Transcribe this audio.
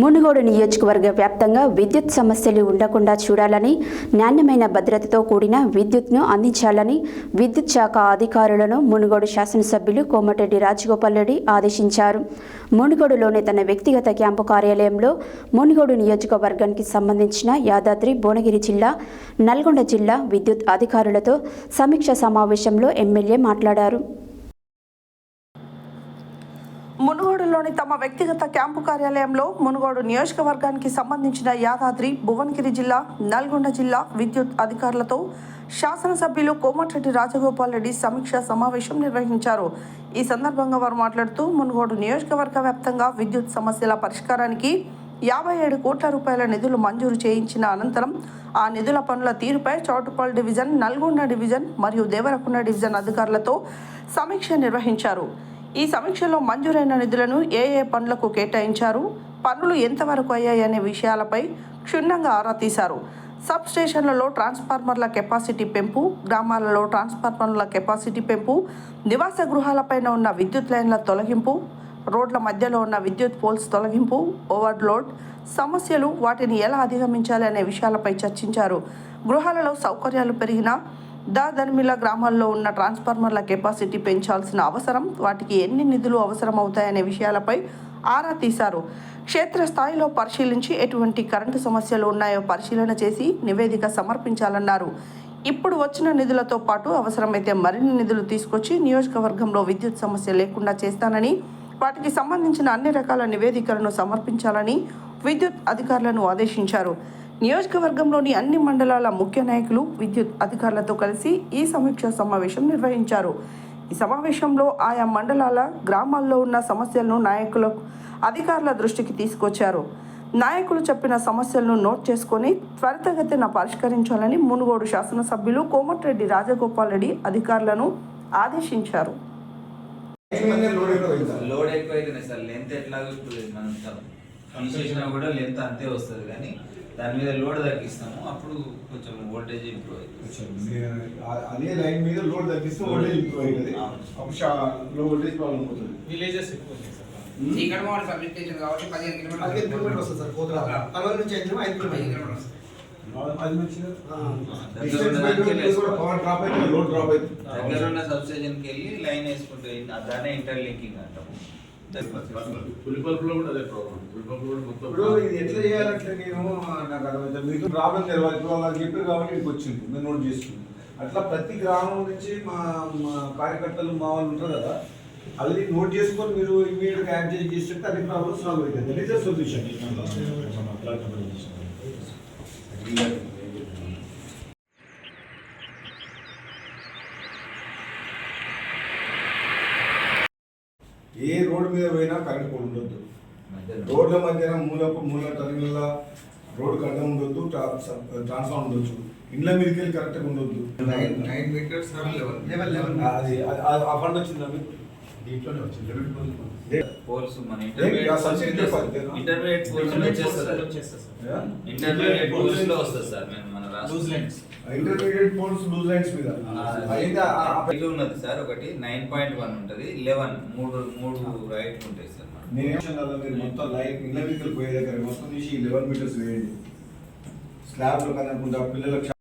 మునుగోడు నియోజకవర్గ వ్యాప్తంగా విద్యుత్ సమస్యలు ఉండకుండా చూడాలని నాణ్యమైన భద్రతతో కూడిన విద్యుత్ను అందించాలని విద్యుత్ శాఖ అధికారులను మునుగోడు శాసనసభ్యులు కోమటిరెడ్డి రాజగోపాల్ రెడ్డి ఆదేశించారు. మునుగోడులోని తన వ్యక్తిగత క్యాంపు కార్యాలయంలో మునుగోడు నియోజకవర్గానికి సంబంధించిన యాదాద్రి భువనగిరి జిల్లా నల్గొండ జిల్లా విద్యుత్ అధికారులతో సమీక్ష సమావేశంలో ఎమ్మెల్యే మాట్లాడారు. మునుగోడులోని తమ వ్యక్తిగత క్యాంపు కార్యాలయంలో మునుగోడు నియోజకవర్గానికి సంబంధించిన యాదాద్రి భువనగిరి జిల్లా నల్గొండ జిల్లా విద్యుత్ అధికారులతో శాసనసభ్యులు కోమటిరెడ్డి రాజగోపాల్ రెడ్డి సమీక్ష సమావేశం నిర్వహించారు. ఈ సందర్భంగా వారు మాట్లాడుతూ మునుగోడు నియోజకవర్గ వ్యాప్తంగా విద్యుత్ సమస్యల పరిష్కారానికి యాభై ఏడు కోట్ల రూపాయల నిధులు మంజూరు చేయించిన అనంతరం ఆ నిధుల పనుల తీరుపై చౌటుపాల్ డివిజన్ నల్గొండ డివిజన్ మరియు దేవరకొండ డివిజన్ అధికారులతో సమీక్ష నిర్వహించారు. ఈ సమీక్షలో మంజూరైన నిధులను ఏ ఏ పనులకు కేటాయించారు? పనులు ఎంతవరకు అయ్యాయనే విషయాలపై క్షుణ్ణంగా ఆరా తీశారు. సబ్ స్టేషన్లలో ట్రాన్స్ఫార్మర్ల కెపాసిటీ పెంపు గ్రామాలలో ట్రాన్స్ఫార్మర్ల కెపాసిటీ పెంపు నివాస గృహాలపైన ఉన్న విద్యుత్ లైన్ల తొలగింపు రోడ్ల మధ్యలో ఉన్న విద్యుత్ పోల్స్ తొలగింపు ఓవర్లోడ్ సమస్యలు వాటిని ఎలా అధిగమించాలి అనే విషయాలపై చర్చించారు. గృహాలలో సౌకర్యాలు పెరిగినా దాదర్మిల గ్రామాల్లో ఉన్న ట్రాన్స్ఫార్మర్ల కెపాసిటీ పెంచాల్సిన అవసరం వాటికి ఎన్ని నిధులు అవసరం అవుతాయనే విషయాలపై ఆరా తీశారు. క్షేత్రస్థాయిలో పరిశీలించి ఎటువంటి కరెంటు సమస్యలు ఉన్నాయో పరిశీలన చేసి నివేదిక సమర్పించాలన్నారు. ఇప్పుడు వచ్చిన నిధులతో పాటు అవసరమైతే మరిన్ని నిధులు తీసుకొచ్చి నియోజకవర్గంలో విద్యుత్ సమస్య లేకుండా చేస్తానని వాటికి సంబంధించిన అన్ని రకాల నివేదికలను సమర్పించాలని విద్యుత్ అధికారులను ఆదేశించారు. నియోజకవర్గంలోని అన్ని మండలాల ముఖ్య నాయకులు విద్యుత్ అధికారులతో కలిసి ఈ సమీక్ష సమావేశం నిర్వహించారు. ఈ సమావేశంలో ఆయా మండలాల గ్రామాల్లో ఉన్న సమస్యలను నాయకులకు అధికారుల దృష్టికి తీసుకొచ్చారు. నాయకులు చెప్పిన సమస్యలను నోట్ చేసుకొని త్వరితగతిన పరిష్కరించాలని మునుగోడు శాసనసభ్యులు కోమటిరెడ్డి రాజగోపాల్ రెడ్డి అధికారులను ఆదేశించారు. లోడ్ సార్ లెంత్ మనం కూడా లెంత్ అంతే వస్తుంది కానీ దాని మీద లోడ్ తగ్గిస్తాము అప్పుడు కొంచెం వోల్టేజ్ ఇంప్రూవ్ అవుతుంది. అదే లైన్ మీద లోడ్ తగ్గిస్తే వోల్టేజ్ ఇంప్రూవ్ అవుతుంది. అప్పుడు షా- లో వోల్టేజ్ ప్రాబ్లం అవుతుంది. విలేజెస్ ఎక్కువ చీకటి మోడల్ సబ్ స్టేషన్ కాబట్టి పదిహేను కిలోమీటర్లు పదిహేను కిలోమీటర్లు వస్తుంది సార్ కోతరా తర్వాత నుంచి ఐదు ఐదు కిలోమీటర్లు. వస్తుంది. అది మంచిగా దగ్గర డిస్టెన్స్ ఉన్న బయట దానికి కూడా పవర్ డ్రాప్ అయితే లోడ్ డ్రాప్ అవుతుంది. దగ్గర ఉన్న సబ్స్టేషన్కి వెళ్ళి లైన్ వేసుకుంటే దాన్ని ఇంటర్లింకింగ్ అంటాము. పులిపల్పులో కూడా అదే ప్రాబ్లం పులిపల్పులో కూడా మొత్తం ఇప్పుడు ఇది ఎట్లా చేయాలంటే నేను నాకు అర్థమైతే మీకు ప్రాబ్లం తెలియదు ఇప్పుడు వాళ్ళకి చెప్పారు కాబట్టి మీకు వచ్చింది నేను నోట్ చేసుకుంది అట్లా ప్రతి గ్రామం నుంచి మా కార్యకర్తలు మా వాళ్ళు ఉంటారు కదా అది నోట్ చేసుకొని మీరు ఇమీడియట్గా యాడ్ చేసి చేస్తుంటే అది ప్రాబ్లం సాల్వ్ అవుతుంది దట్ ఈస్ ద సొల్యూషన్ ఏ రోడ్డు మీద పోయినా కరెంట్ పోల్ ఉండొద్దు. రోడ్ల మధ్యన మూలకు మూల టర్మినల్ రోడ్ కట్ట ఉండొద్దు ట్రాన్స్ఫార్మర్ ఉండొచ్చు. ఇండ్ల మీదకి వెళ్ళి కరెక్ట్గా ఉండొద్దు. నైన్ నైన్ మీటర్స్ అది ఆ- ఆ ఫండ్ వచ్చిందా మీకు? దీంట్లోనే వచ్చింది. మన. ఇంటర్మీడియట్ వచ్చేస్తుంది. Sir Yeah? ఇంటర్మీడియట్ పోల్స్లో వస్తుంది సార్ మేము మన loose lines intermediate poles loose lines మీద. ఇది ఉన్నది సార్ ఒకటి నైన్ పాయింట్ వన్ ఉంటుంది లెవెన్ మూడు మూడు రైట్ ఉంటాయి సార్ మీరు మొత్తం లైట్ ఇళ్ళ మీదకి పోయే దగ్గర మొత్తం తీసి లెవెన్ మీటర్స్ వేయండి. స్లాబ్లో కనుకుంటా పిల్లలకు